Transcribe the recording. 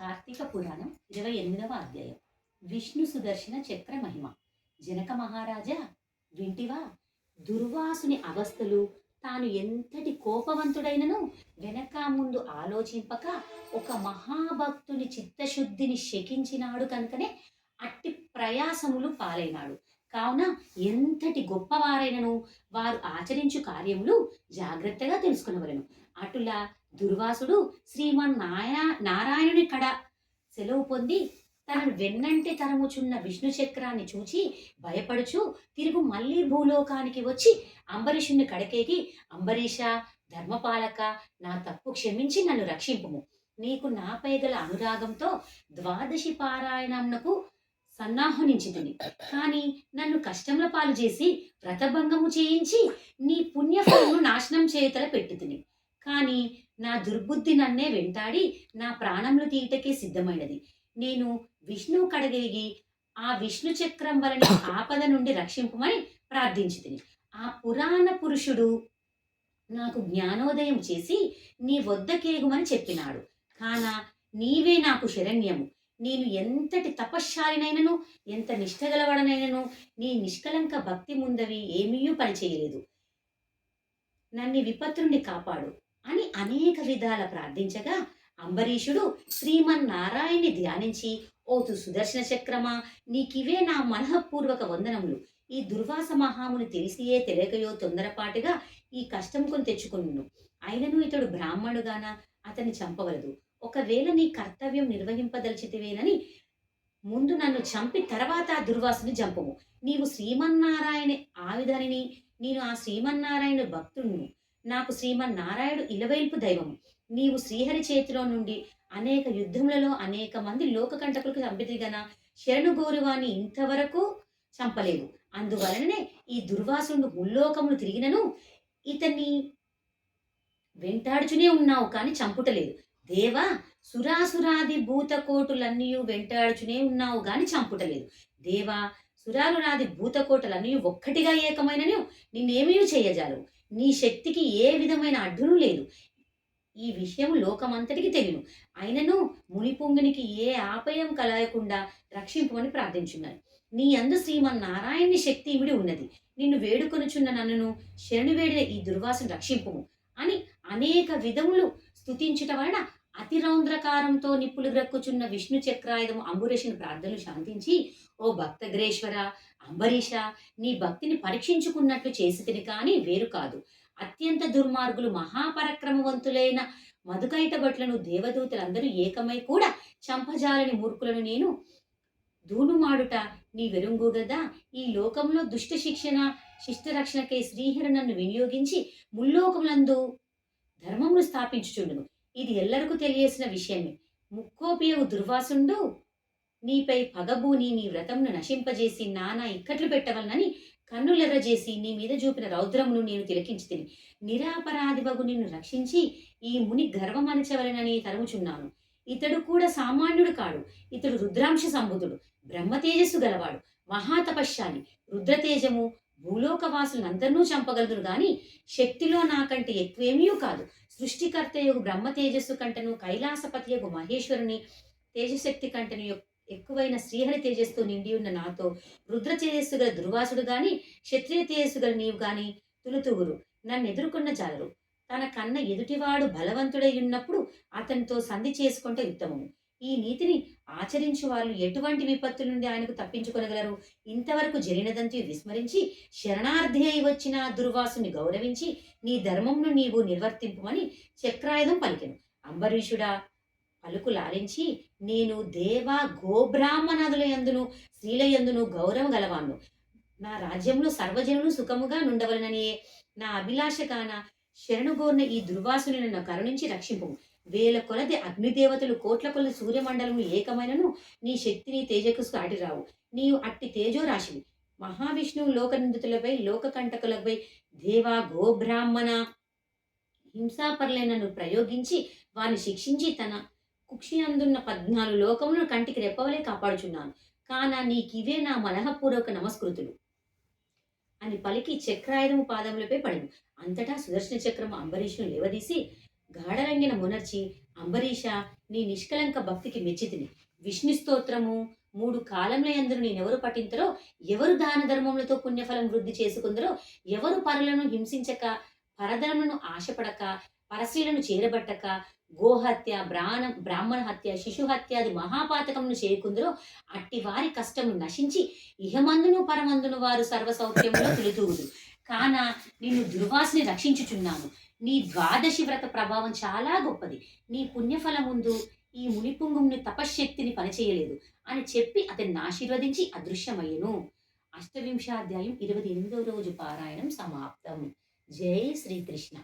కార్తీక పురాణం ఇరవై ఎనిమిదవ అధ్యాయం. విష్ణు సుదర్శన చక్ర మహిమ. జనక మహారాజా వింటివా దుర్వాసుని అవస్థలు తాను ఎంతటి కోపవంతుడైనను వెనక ముందు ఆలోచింపక ఒక మహాభక్తుని చిత్తశుద్ధిని శకించినాడు కనుకనే అట్టి ప్రయాసములు పాలైనాడు. కావున ఎంతటి గొప్పవారైనను వారు ఆచరించు కార్యములు జాగ్రత్తగా తెలుసుకునవలను. అటులా దుర్వాసుడు శ్రీమన్ నాయన నారాయణుని కడ సెలవు పొంది తనను వెన్నంటే తరముచున్న విష్ణు చక్రాన్ని చూచి భయపడుచు తిరుగు మళ్ళీ భూలోకానికి వచ్చి అంబరీషుని కడకేగి అంబరీష ధర్మపాలక నా తప్పు క్షమించి నన్ను రక్షింపుము. నీకు నాపై గల అనురాగంతో ద్వాదశి పారాయణమునకు సన్నాహనించితిని. కానీ నన్ను కష్టముల పాలు చేసి వ్రతభంగము చేయించి నీ పుణ్యఫలమును నాశనం చేయుతల పెట్టుతుంది కానీ నా దుర్బుద్ధి నన్నే వెంటాడి నా ప్రాణములు తీయటకే సిద్ధమైనది. నేను విష్ణువు కడగలిగి ఆ విష్ణు చక్రం వలన ఆపద నుండి రక్షింపమని ప్రార్థించుతుంది ఆ పురాణ పురుషుడు నాకు జ్ఞానోదయం చేసి నీ వద్దకేగుమని చెప్పినాడు. కాన నీవే నాకు శరణ్యము. నేను ఎంతటి తపశ్శాలినైనను ఎంత నిష్టగలవడనైనను నీ నిష్కలంక భక్తి ముందవి ఏమీయూ పనిచేయలేదు. నన్ను విపత్తు కాపాడు. అనేక విధాల ప్రార్థించగా అంబరీషుడు శ్రీమన్నారాయణ్ణి ధ్యానించి ఓతు సుదర్శన చక్రమా నీకివే నా మనఃపూర్వక వందనములు. ఈ దుర్వాస మహాముని తెలిసియే తెలియకయో తొందరపాటుగా ఈ కష్టం కొని తెచ్చుకున్నాను అయినను ఇతడు బ్రాహ్మణుగాన అతన్ని చంపవలదు. ఒకవేళ నీ కర్తవ్యం నిర్వహింపదలిచితివేనని ముందు నన్ను చంపి తర్వాత ఆ దుర్వాసుని చంపము నీవు శ్రీమన్నారాయణ ఆవిధనిని నేను ఆ శ్రీమన్నారాయణ భక్తుడిని నాకు శ్రీమన్నారాయణుడు ఇలవైల్పు దైవము. నీవు శ్రీహరి చేతిలో నుండి అనేక యుద్ధములలో అనేక మంది లోకకంటకులకు చంపితిగన శరణు గౌరవాన్ని ఇంతవరకు చంపలేదు అందువలననే ఈ దుర్వాసుడు ముల్లోకమును తిరిగినను ఇతన్ని వెంటాడుచునే ఉన్నావు కానీ చంపుటలేదు. దేవా సురాసురాది భూతకోటులన్నీ వెంటాడుచునే ఉన్నావు గాని చంపుటలేదు. దేవా సురాలురాది భూతకోటలన్నీ ఒక్కటిగా ఏకమైనను నిన్నేమీ చేయజాలు. నీ శక్తికి ఏ విధమైన అడ్డును లేదు. ఈ విషయం లోకమంతటికి తెలియను. అయినను మునిపుంగునికి ఏ ఆపయం కలగకుండా రక్షింపమని ప్రార్థించున్నాను. నీ అందు శ్రీమన్నారాయణి శక్తి ఇవిడి ఉన్నది. నిన్ను వేడుకొనుచున్న నన్నును శరణు వేడిన ఈ దుర్వాసను రక్షింపము అని అనేక విధములు స్తుతించుట వలన అతిరౌంద్రకారంతో నిప్పులు గ్రక్కుచున్న విష్ణు చక్రాయుధము అంబురేషుని ప్రార్థనలు శాంతించి ఓ భక్తగ్రేశ్వర అంబరీష నీ భక్తిని పరీక్షించుకున్నట్లు చేసి తిని కానీ వేరు కాదు. అత్యంత దుర్మార్గులు మహాపరక్రమవంతులైన మధుకైట భట్లను దేవదూతలందరూ ఏకమై కూడా చంపజాలని మూర్ఖులను నేను దూనుమాడుట నీ వెరుంగు గదా. ఈ లోకంలో దుష్ట శిక్షణ శిష్టరక్షణకై శ్రీహరి నన్ను వినియోగించి ముల్లోకములందు ధర్మమును స్థాపించుచుండును. ఇది ఎల్లరకు తెలియసిన విషయమే. ముక్కోపియవు దుర్వాసుండు నీపై పగబూని నీ వ్రతమును నశింపజేసి నానా ఇక్కట్లు పెట్టవలనని కన్నులెర్రజేసి నీ మీద చూపిన రౌద్రమును నేను తిలకించి తిని నిరాపరాధివగు నిన్ను రక్షించి ఈ ముని గర్వమనచవలనని తరుముచున్నాను. ఇతడు కూడా సామాన్యుడు కాడు. ఇతడు రుద్రాంశ సంబుధుడు బ్రహ్మ తేజస్సు గలవాడు. మహాతపశ్శాలి. రుద్రతేజము భూలోకవాసులందరినూ చంపగలదును గాని శక్తిలో నాకంటే ఎక్కువేమీ కాదు. సృష్టికర్త యొక్క బ్రహ్మ తేజస్సు కంటను కైలాసపతి యొక్క మహేశ్వరుని తేజశక్తి కంటను ఎక్కువైన శ్రీహరి తేజస్సుతో నిండి ఉన్న నాతో రుద్ర తేజస్సు గల దుర్వాసుడు గాని క్షత్రియ తేజస్సు గల నీవు గాని తులుతుగురు నన్ను ఎదుర్కొన్న జాలరు. తన కన్న ఎదుటివాడు బలవంతుడై ఉన్నప్పుడు అతనితో సంధి చేసుకుంటే ఉత్తమము ఈ నీతిని ఆచరించు వాళ్ళు ఎటువంటి విపత్తు నుండి ఆయనకు తప్పించుకొనగలరు ఇంతవరకు జరిగినదంతా విస్మరించి శరణార్థి అయి వచ్చిన దుర్వాసుని గౌరవించి నీ ధర్మంను నీవు నిర్వర్తింపుమని చక్రాయుధం పలికెను. అంబరీషుడా పలుకు లాలించి నేను దేవ గోబ్రాహ్మణాదుల యందును స్త్రీల యందును గౌరవం గలవాను నా రాజ్యంలో సర్వజనులు సుఖముగా నుండవలనని నా అభిలాష కాన శరణుగోర్న ఈ దుర్వాసుని నన్ను కరుణించి రక్షింపు వేల కొలది అగ్నిదేవతలు కోట్ల కొలది సూర్యమండలము ఏకమైనను నీ శక్తిని తేజకు సాటిరావు. నీవు అట్టి తేజో రాశివి మహావిష్ణువు లోకనిందితులపై లోకకంటకులపై దేవా గోబ్రాహ్మణ హింసాపరులైనను ప్రయోగించి వారిని శిక్షించి తన కుక్షి అందున్న పద్నాలుగు లోకములను కంటికి రెప్పవలే కాపాడుచున్నాను. కానా నీకివే నా మనఃపూర్వక నమస్కృతులు. అని పలికి చక్రాయుధము పాదములపై పడింది. అంతటా సుదర్శన చక్రము అంబరీషును లేవదీసి గాఢరంగిన మునర్చి అంబరీష నీ నిష్కలంక భక్తికి మెచ్చితిని. విష్ణు స్తోత్రము మూడు కాలంలో ఎందరు నేనెవరు పఠింతరో ఎవరు దాన ధర్మములతో పుణ్యఫలం వృద్ధి చేసుకుందరో ఎవరు పరులను హింసించక పరధర్మను ఆశపడక పరశ్రీలను చేరబట్టక గోహత్య బ్రాహ్మణ బ్రాహ్మణ హత్య శిశు హత్యాది మహాపాతకమును చేయకుందరో అట్టి వారి కష్టము నశించి ఇహమందును పరమందును వారు సర్వ సౌఖ్యములో తులుతూగుదు కాన నిన్ను దుర్వాసిని రక్షించుచున్నాను నీ ద్వాదశి వ్రత ప్రభావం చాలా గొప్పది. నీ పుణ్యఫలం ముందు ఈ మునిపుంగుని తపశ్శక్తిని పనిచేయలేదు అని చెప్పి అతన్ని ఆశీర్వదించి అదృశ్యమయ్యను. అష్టవింశాధ్యాయం ఇరవై ఎనిమిదవ రోజు పారాయణం సమాప్తం. జై శ్రీకృష్ణ.